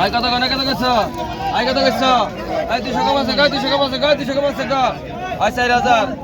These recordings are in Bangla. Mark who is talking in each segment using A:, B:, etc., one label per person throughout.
A: আই কথা কনে কথা কইছ? আই কথা কইছ? আই 200 কম আছে কই 200 কম আছে কই 200 কম আছে কই আই 4000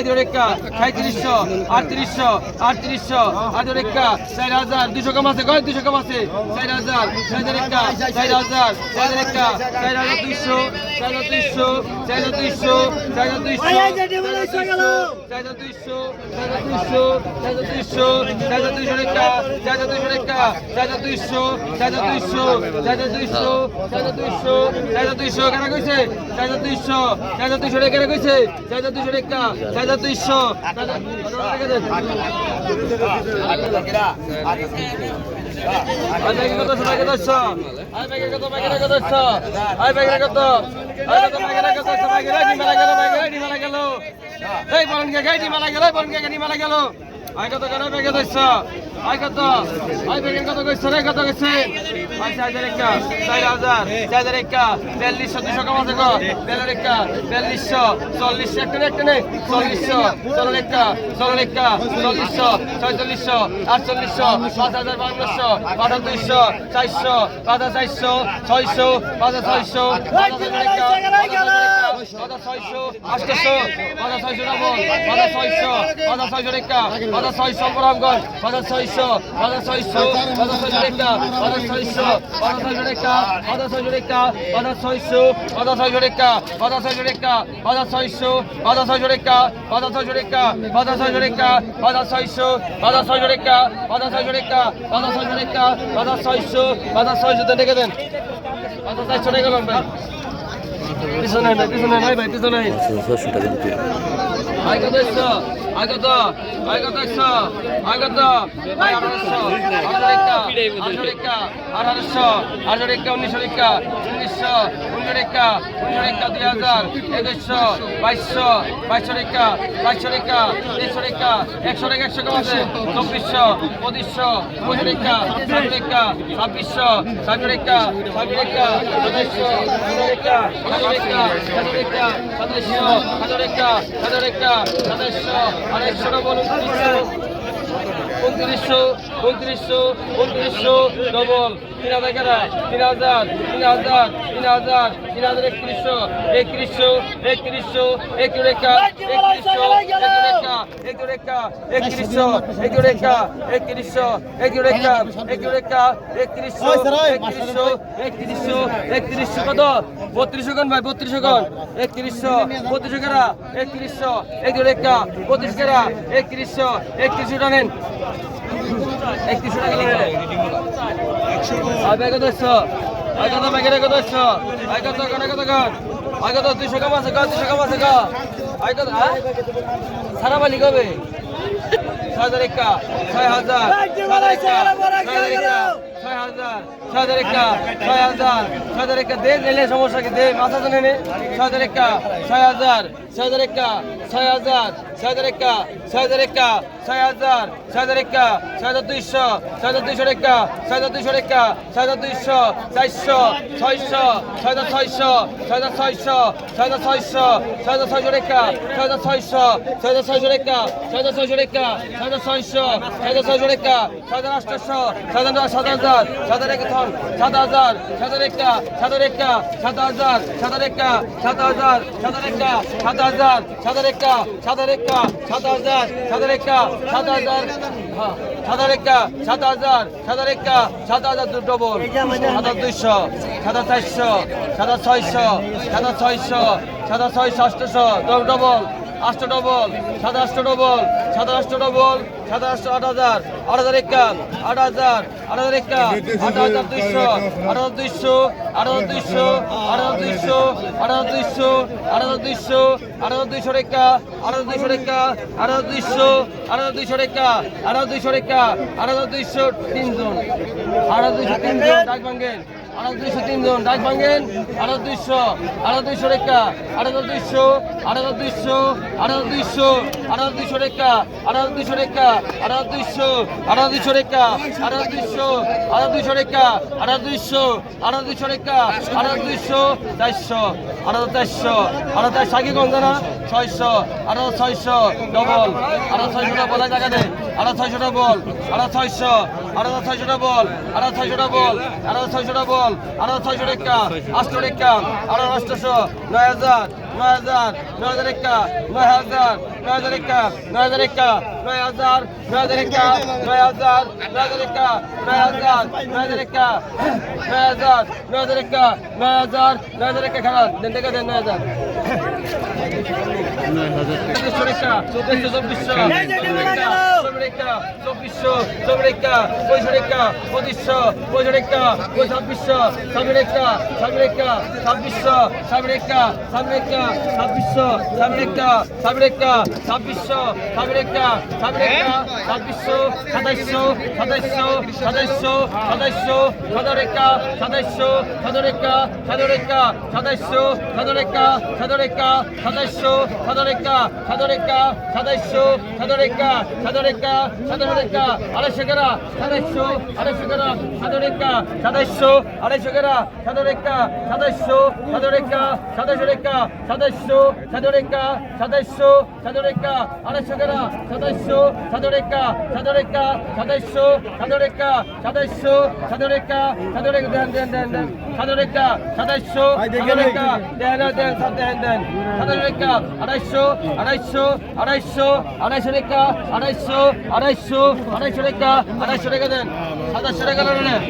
A: সাঁত্রিশ রেখা সাঁত্রিশশো আটত্রিশশো আটত্রিশশো আঠারো রেখা চার হাজার দুশো কম আছে কয় দুশো কম আছে চার হাজার চার হাজার রেখা চার হাজার চার রেখা চার হাজার দুইশো চার হাজার দুইশো চার হাজার দুইশো চার হাজার দুইশো চার হাজার দুইশো চার হাজার দুইশো চার হাজার দুইশো চার হাজার দুইশো রেখা চার হাজার দুইশো রেখা চার হাজার দুইশো চার হাজার দুইশো চার হাজার দুইশো চার হাজার দুইশো চার হাজার দুইশো কেন কইছে চার হাজার দুইশো চার হাজার দুইশো রেখা কইছে চার হাজার দুইশো রেখা চার হাজার দুইশো এই বলনকে গাড়ি মারা গেল বলনকে গাড়ি মারা গেল। আগে তো কেন বেগে দশ আই কত আই বেগের কত কইছে রে কত কইছে আই চাই হাজার একটা চার হাজার চার হাজার একটা তেল্লিশশো দুশো কমা দেখো তেলের একটা তেল্লিশশো চল্লিশশো একটা একটা নেই চল্লিশশো চলের একটা চলের একটা চল্লিশশো ছয়চল্লিশশো আটচল্লিশশো পাঁচ হাজার পঞ্চাশশো পাঁচ হাজার দুইশো চারশো পাঁচ হাজার চারশো ছয়শো পাঁচ হাজার ছয়শো পাঁচ হাজার একটা বাধা ছয়শো আটশো বাধা ছয়শো নগর বাধা ছয়শো বাধা ছয়শো রেখা বাধা ছয়শো ছয়শো হাজার ছয়শো হাজার ছয়শো একটা হাজার ছয়শো হাজার ছয়শো একটা হাজার ছয়শো একটা হাজার ছয়শো হাজার ছয়শো একটা হাজার ছয়শো একটা হাজার ছয়শো হাজার ছয়শো একটা হাজার ছয়শো একটা হাজার ছয়শো একটা হাজার ছয়শো হাজার ছয়শো একটা হাজার ভাই পিছনে পিছনে আগতস্য আগত আগতস্য আগত আঠারোশো আঠারোশো আঠারো একটা উনিশশো রেখা উনিশশো উনিশশো রেখা উনিশশো রেখা দুই হাজার একুশশো বাইশশো বাইশশো রেখা বাইশশো রেখা তেইশশো রেখা একশো রেখা একশো কমাশে চব্বিশশো পঁচিশশো পঁচিশ রেখা সাত রেখা ছাব্বিশশো সাত রেখা সাত রেখা পঁচিশশো সাত রেখা সাত রেখা সাত রেখা সাত রেখা সাত রেখা উনত্রিশশো উনত্রিশশো উনত্রিশশো ডবল তিন হাজার কেনা তিন হাজার তিন হাজার তিন হাজার তিন হাজার একত্রিশশো একত্রিশশো একত্রিশশো একটু রেখা একত্রিশশো রেখা একত্রিশশো একটু রেখা একত্রিশশো একটু রেখা একটু রেখা একত্রিশশো একত্রিশশো একত্রিশশো একত্রিশশো কত বত্রিশশো কোন ভাই বত্রিশশো কোন একত্রিশশো বত্রিশশো কেনা একত্রিশশো একটু রেখা বত্রিশ কেনা একত্রিশশো একত্রিশশো টানেন একত্রিশশো টাকা আগে দশ আগে তো মেঘের আগে দশ আগে তো আগে তো আগে কাম আছে গা দুইশো কাম আছে গা আগে তো হ্যাঁ? সারা বালি কবে? ছয় হাজার একা ছয় হাজার। ছয় হাজার ছয় হাজার ছয় হাজার ছয় হাজার একা দে নিলে সমস্যা কি দে মাথা তো নেনে ছয় হাজার একা ছয় হাজার ছয় হাজার একা ছয় হাজার ছয় হাজার একা ছয় হাজার একা ছয় হাজার ছয় হাজার একা ছয় হাজার দুইশো ছয় হাজার দুইশো রেখা ছয় হাজার দুইশো রেখা ছয় হাজার দুইশো চারশো ছয়শো ছয় হাজার ছয়শো ছয় হাজার ছয়শো ছয় হাজার ছয়শো ছয় হাজার ছয়শো রেখা ছয় হাজার ছয়শো ছয় হাজার ছয়শো রেখা ছয় হাজার ছয়শো রেখা ছয় হাজার ছয় হাজার ছয় হাজার ছয় হাজার সাত হাজার সাত হাজার একথন সাত হাজার সাতার একটা ডবল সাতার ডবল আষ্ট ডবল আষ্ট ডবল সাত আষ্ট ডবল সাত আষ্ট আট হাজার আট হাজার একা আট হাজার আট হাজার একা আট হাজার দুইশো আট হাজার দুইশো আট হাজার দুইশো আট হাজার দুইশো আট হাজার দুইশো আট হাজার দুইশো আট হাজার দুইশো রেখা আট হাজার দুইশো রেখা আট হাজার দুইশো আট হাজার দুইশো রেখা আট হাজার দুইশো রেখা আট হাজার দুইশো তিনজন আট হাজার দুইশো তিনজন ডাক আরও দুইশো তিনজন। ডাক ভাঙেন। আরও দুইশো। আরও দুইশো রেখা। আরও দুইশো। আরও দুইশো। আরও দুইশো। আরও দুইশো রেখা। আরও দুইশো রেখা। আরও দুইশো। আরও দুইশো রেখা। আরও দুইশো। আরও দুইশো রেখা। আরও দুইশো। আরও দুইশো রেখা। আরও দুইশো। চারশো। আরও চারশো। আরও চারশো। আগে কম জানা? ছয়শো। আরও ছয়শো। ডবল। আরও ছয়শোটা বলা জায়গা দেয় আরও ছয়শোটা বল আরও ছয়শো আরও ছয়শোটা বল আরও ছয়শোটা বল আরও ছয়শোটা বল আরও ছয়শো রেখা আষ্ট রেখা আরও আষ্টশো নয় হাজার নয় হাজার নয় হাজার একা নয় হাজার নয় হাজার একা নয় হাজার একা নয় হাজার নয় হাজার একা নয় হাজার নয় হাজার একা নয় হাজার নয় হাজার একা নয় হাজার নয় হাজার একা নয় হাজার নয় হাজার একা খারাপ দেন টাকা দেন নয় হাজার। চব্বিশশো রেখা চব্বিশশো চব্বিশশো। রেখা চব্বিশশো চব্বিশ রেখা পঁয়ষট্টি রেখা পঁচিশশো পঁয়ষট্টি রেখা ছাব্বিশশো ছাব্বিশ রেখা ছাব্বিশ রেখা ছাব্বিশশো ছাব্বিশ রেখা ছাব্বিশ রেখা ছাব্বিশশো ছাব্বিশ রেখা ছাব্বিশ রেখা ছাব্বিশশো ছাব্বিশ রেখা ছাব্বিশ রেখা ছাব্বিশশো সাতাইশশো সাতাইশশো সাতাইশশো সাতাইশশো সাদা রেখা সাতাইশশো সাদা রেখা সাদা রেখা সাতাইশশো সাদা রেখা সাদা রেখা সাতাইশশো সাদা রেখা সাদা রেখা সাতাইশশো সাদা রেখা সাদা রেখা সাদা রেখা আড়াইশো গেরা সাতাইশশো আড়াইশো গেরা সাদা রেখা সাতাইশশো আড়াইশো গেরা সাদা রেখা সাতাইশশো সাদা রেখা সাতাইশো রেখা সাতাইশশো সাদা রেখা সাতাইশশো সাদা রেখা আড়াইশো গেরা সাতাইশশো সাদা রেখা সাদা রেখা সাতাইশশো সাদা রেখা সাতাইশশো সাদা রেখা সাদা রেখা দেন দেন দেন দেন সাদা একটা সাতাইশশো সাদা রেখা দেন দেন দেন দেন সাদা রেখা আড়াইশো আড়াইশো আড়াইশো আড়াইশো রেখা আড়াইশো আড়াইশো আড়াইশো রেখা আড়াইশো রেখা দেন। সাতাশশো টাকা দেন